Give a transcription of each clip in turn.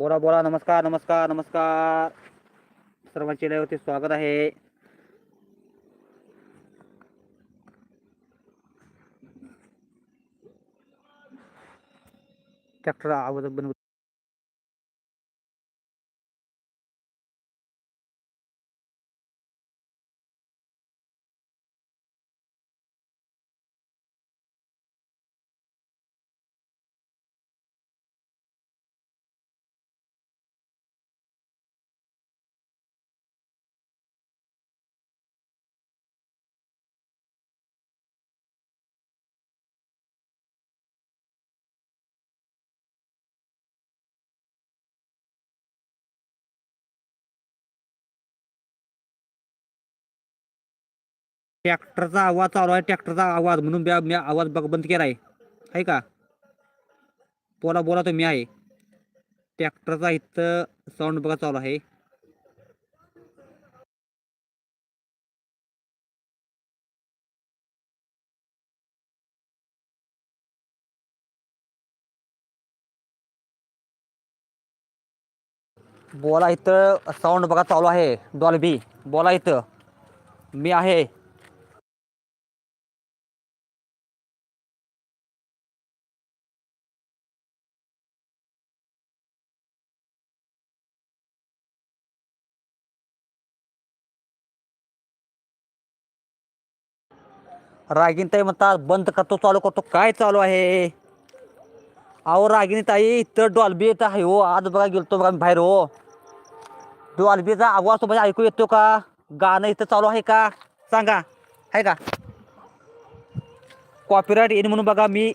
बोला बोला नमस्कार नमस्कार नमस्कार. सर्वांचे लयवरती स्वागत आहे. ट्रॅक्टर आवाज़ बंद ट्रॅक्टरचा आवाज चालू आहे ट्रॅक्टरचा आवाज म्हणून मी आवाज बघ बंद केला आहे. आहे का? बोला बोला तुम्ही आहे. ट्रॅक्टरचा इथं साऊंड बघा चालू आहे. बोला इथं साऊंड बघा चालू आहे डॉल्बी बोला इथं. मी आहे. रागिनी ताई म्हणतात बंद करतो चालू करतो. काय चालू आहे? अहो रागिनी ताई इथं डॉल्बी येत आहे हो. आज बघा गेलतो बघा मी बाहेर हो. डॉल्बीचा आवाज तुम्हाला ऐकू येतो का? गाणं इथं चालू आहे का? सांगा. आहे का? कॉपीराईट येईन म्हणून बघा मी.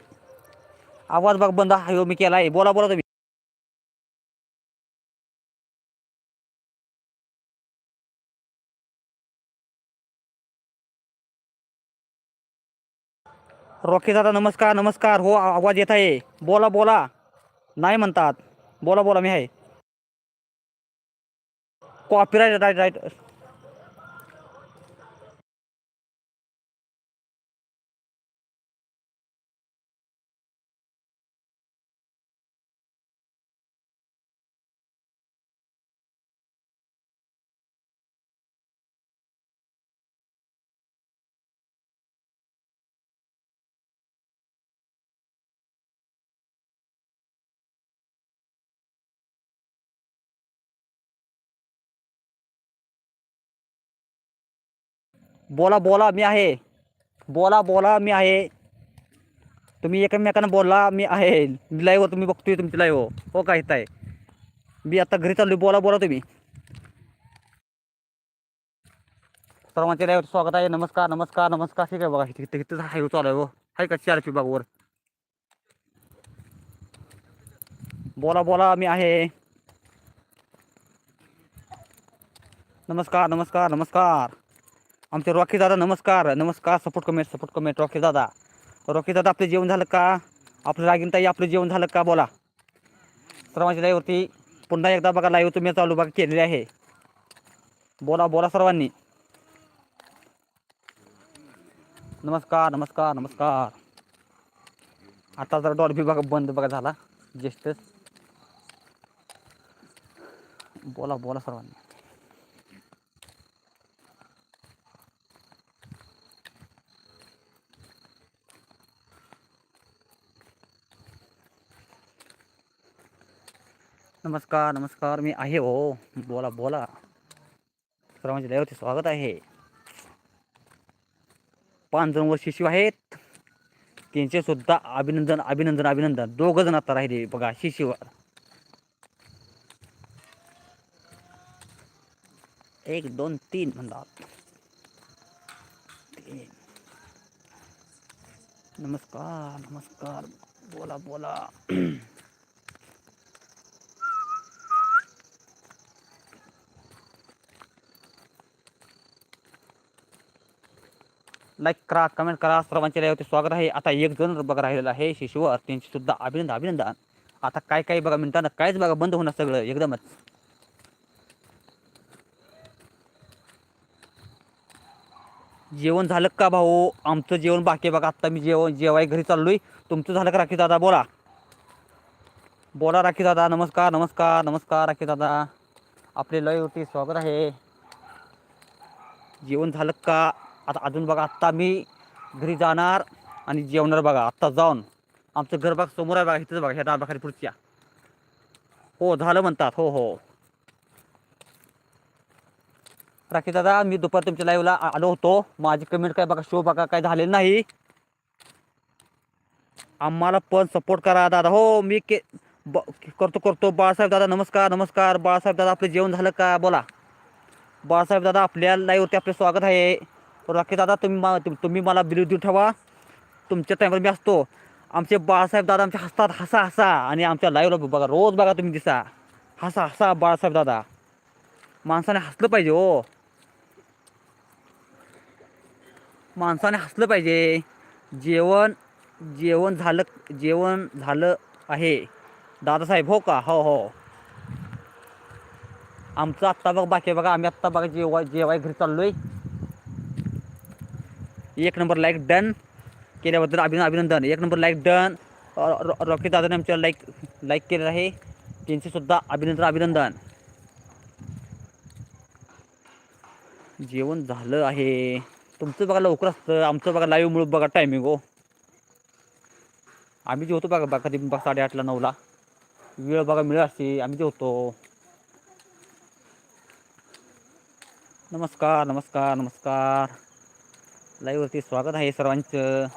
आवाज बघा बंद आहे हो मी केला आहे बोला बोला तुम्ही. रॉकी दादा नमस्कार नमस्कार. हो आवाज येत आहे. बोला बोला. नाही म्हणतात. बोला बोला मी आहे. कॉपीराईट राईट राईट बोला बोला मी आहे. बोला बोला मी आहे. तुम्ही एकमेकांना बोला मी आहे. मी लाईव्ह तुम्ही बघतोय तुमची लाईव्ह हो काय इथं आहे मी आता घरी चाललो बोला बोला तुम्ही. सर्वांचे लाईव्ह स्वागत आहे. नमस्कार नमस्कार नमस्कार. ठीक आहे बघा तिथे इथे इथं हायवे चालू आहे हो. आहे का चार बागवर? बोला बोला मी आहे. नमस्कार नमस्कार नमस्कार. आमचे रॉकी दादा, नमस्कार. नमस्कार support comment support comment Rocky दादा. रॉकी दादा जेवण झालं का? आपलं रागीन ताई, आपलं जेवण का? बोला. सर्वांच्या लाईवरती पुन्हा एकदा बघा लाईव्ह तुम्ही चालू केलेली आहे. बोला बोला सर्वांनी. नमस्कार नमस्कार नमस्कार. आता जरा डॉल्बी बघा, बंद बघा झाला. बोला बोला सर्वांनी. नमस्कार नमस्कार, मी आहे हो. बोला बोला. सर्वांचे दैवते स्वागत आहे. पाच जण वर शिशू आहेत. त्यांचे सुद्धा अभिनंदन अभिनंदन अभिनंदन. दोघ जण आता राहिले बघा, शिशीवर. एक, दोन, तीन म्हणतात. नमस्कार नमस्कार. बोला बोला. लाईक करा कमेंट करा. सर्वांचे लाईव्ह स्वागत आहे. आता एक जण बघा राहिलेला आहे. शिशुवर त्यांची सुद्धा अभिनंदन अभिनंदन. आता काय काय बघा मिनिटानं. कायच बघा बंद होणार सगळं एकदमच. जेवण झालं का भाऊ? आमचं जेवण बाकी बघा. आत्ता मी जेवण जेवाय घरी चाललोय. तुमचं झालं का राखी दादा? बोला. बोला राखी दादा. नमस्कार नमस्कार नमस्कार राखी दादा. आपले लय होती. स्वागत आहे. जेवण झालं का? आता अजून बघा आत्ता मी घरी जाणार आणि जेवणार बघा आत्ता जाऊन. आमचं घर बघा समोर आहे बघा इथंच बघा ह्या डाबाखाली पुढच्या. हो झालं म्हणतात हो हो. राखी दादा मी दुपार तुमच्या लाईव्हला आलो होतो. माझी कमेंट काय बघा शो बघा काय झालेलं नाही. आम्हाला पण सपोर्ट करा दादा. हो मी के ब करतो करतो. बाळासाहेब दादा नमस्कार नमस्कार. बाळासाहेब दादा आपलं जेवण झालं का? बोला. बाळासाहेब दादा आपल्या लाईव्हवरती आपले स्वागत आहे. राखी दादा तुम्ही मा तुम्ही मला विरोधी ठेवा. तुमच्या टाईमवर मी असतो. आमचे बाळासाहेब दादा आमच्या हसतात हसा हसा. आणि आमच्या लाईव्हला बघा रोज बघा तुम्ही दिसा. हसा हसा बाळासाहेब दादा. माणसाने हसलं पाहिजे हो. माणसाने हसलं पाहिजे. जेवण जेवण झालं जेवण झालं आहे. दादासाहेब हो का? हो हो. आमचं आत्ता बघ बाकी बघा आम्ही आत्ता बघा जेवाय जेवाय घरी चाललोय. एक नंबर लाईक डन केल्याबद्दल अभिन अभिनंदन. एक नंबर लाईक डन रॉकेट दादाने आमच्या लाईक लाईक केलेलं आहे. त्यांचे सुद्धा अभिनंदन अभिनंदन. जेवण झालं आहे. तुमचं बघा लवकर असतं. आमचं बघा लाईव्ह मुळे बघा टायमिंग हो. आम्ही जेवतो बघा बघा कधी बघा साडेआठला नऊला. वेळ बघा मिळत असते. आम्ही जेवतो. नमस्कार नमस्कार नमस्कार. लाईव्हवरती स्वागत आहे सर्वांचं.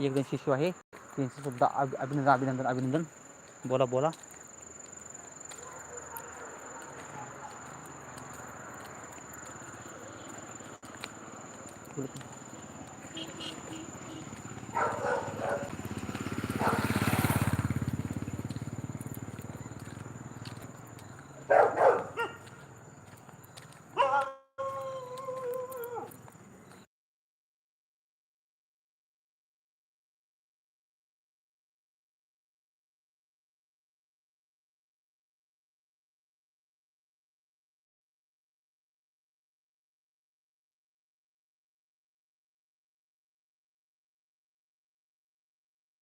एक जण शिशू आहे. त्यांचं सुद्धा अभिनंदन अभिनंदन अभिनंदन. बोला बोला. はい。